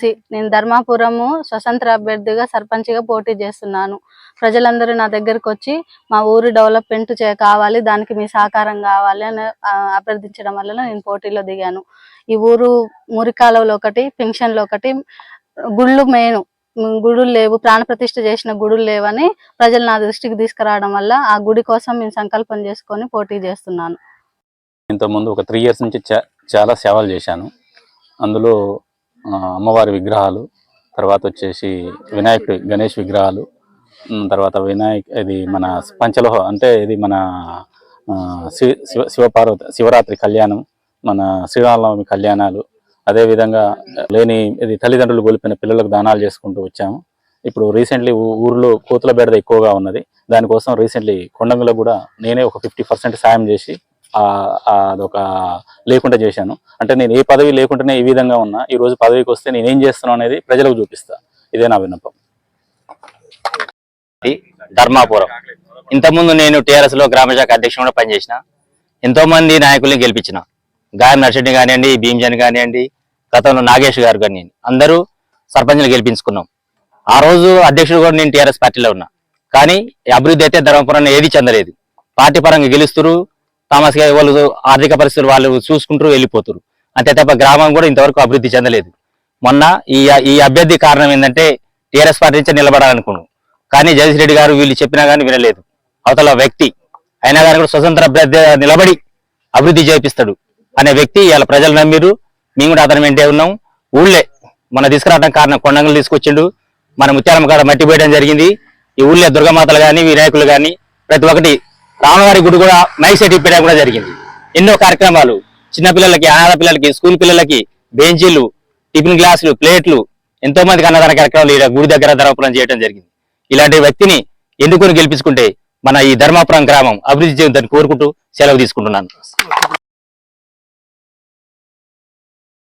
వంశీ నేను ధర్మాపురము స్వతంత్ర అభ్యర్థిగా సర్పంచ్గా పోటీ చేస్తున్నాను. ప్రజలందరూ నా దగ్గరకు వచ్చి మా ఊరు డెవలప్మెంట్ చే కావాలి దానికి మీ సహకారం కావాలి అని అభ్యర్థించడం వల్ల నేను పోటీలో దిగాను. ఈ ఊరు మురికాలువలో ఒకటి పెన్షన్లో ఒకటి గుళ్ళు మెయిన్ గుడులు లేవు ప్రాణప్రతిష్ఠ చేసిన గుడులు లేవని ప్రజలు నా దృష్టికి తీసుకురావడం వల్ల ఆ గుడి కోసం నేను సంకల్పం చేసుకొని పోటీ చేస్తున్నాను. ఇంతకుముందు ఒక త్రీ ఇయర్స్ నుంచి చాలా సేవలు చేశాను. అందులో అమ్మవారి విగ్రహాలు తర్వాత వచ్చేసి వినాయకుడి గణేష్ విగ్రహాలు తర్వాత వినాయక్ ఇది మన పంచలోహ అంటే ఇది మన శి- శివ శివపార్వతి శివరాత్రి కళ్యాణం మన శ్రీరామనవమి కళ్యాణాలు అదేవిధంగా లేని ఇది తల్లిదండ్రులు కోల్పోయిన పిల్లలకు దానాలు చేసుకుంటూ వచ్చాము. ఇప్పుడు రీసెంట్లీ ఊరిలో కోతుల బెడద ఎక్కువగా ఉన్నది. దానికోసం రీసెంట్లీ కొండంగులో కూడా నేనే ఒక ఫిఫ్టీ పర్సెంట్ సాయం చేసి అదొక లేకుండా చేశాను. అంటే నేను ఏ పదవి లేకుండానే ఈ విధంగా ఉన్నా ఈ రోజు పదవికి వస్తే నేను ఏం చేస్తున్నాను అనేది ప్రజలకు చూపిస్తా. ఇదే నా విన్నపం. ధర్మాపురం. ఇంతకుముందు నేను టీఆర్ఎస్లో గ్రామ శాఖ అధ్యక్షుడు పనిచేసిన. ఎంతో మంది నాయకుల్ని గెలిపించిన. గాయం నర్సెడ్డి కానివ్వండి భీమ్జన్ కానివ్వండి గతంలో నాగేష్ గారు కానివ్వండి అందరూ సర్పంచ్లు గెలిపించుకున్నాం. ఆ రోజు అధ్యక్షుడు కూడా నేను టీఆర్ఎస్ పార్టీలో ఉన్నా. కానీ అభివృద్ధి అయితే ధర్మపురం ఏది చెందలేదు. పార్టీ పరంగా గెలుస్తురు థామస్ వాళ్ళు ఆర్థిక పరిస్థితులు వాళ్ళు చూసుకుంటూ వెళ్ళిపోతారు. అంతే తప్ప గ్రామం కూడా ఇంతవరకు అభివృద్ధి చెందలేదు. మొన్న ఈ ఈ అభ్యర్థి కారణం ఏంటంటే టీఆర్ఎస్ పార్టీ నుంచి నిలబడాలనుకున్నాం. కానీ జగదీష్ రెడ్డి గారు వీళ్ళు చెప్పినా కానీ వినలేదు. అవతల వ్యక్తి అయినా కానీ కూడా స్వతంత్ర అభ్యర్థి నిలబడి అభివృద్ధి చేపిస్తాడు అనే వ్యక్తి ఇలా ప్రజలు నమ్మిరు మేము కూడా అతను వెంటే ఉన్నాం. ఊళ్ళే మన తీసుకురావడం కారణం కొండంగులు తీసుకొచ్చిండు. మన ముత్యాలమ్మ కాడ మట్టి పోయడం జరిగింది. ఈ ఊళ్ళో దుర్గమాతలు కానీ వినాయకులు కానీ ప్రతి ఒక్కటి రామవారి గుడి కూడా మైక్ సెట్ ఇప్పడం కూడా జరిగింది. ఎన్నో కార్యక్రమాలు. చిన్నపిల్లలకి అనాథ పిల్లలకి స్కూల్ పిల్లలకి బెంచీలు టిఫిన్ గ్లాసులు ప్లేట్లు ఎంతో మందికి అన్నదాన కార్యక్రమాలు ఈడ గుడి దగ్గర ధర్మపురం చేయడం జరిగింది. ఇలాంటి వ్యక్తిని ఎన్నుకొని గెలిపించుకుంటే మన ఈ ధర్మాపురం గ్రామం అభివృద్ధి చెందుతుందని కోరుకుంటూ సెలవు తీసుకుంటున్నాను.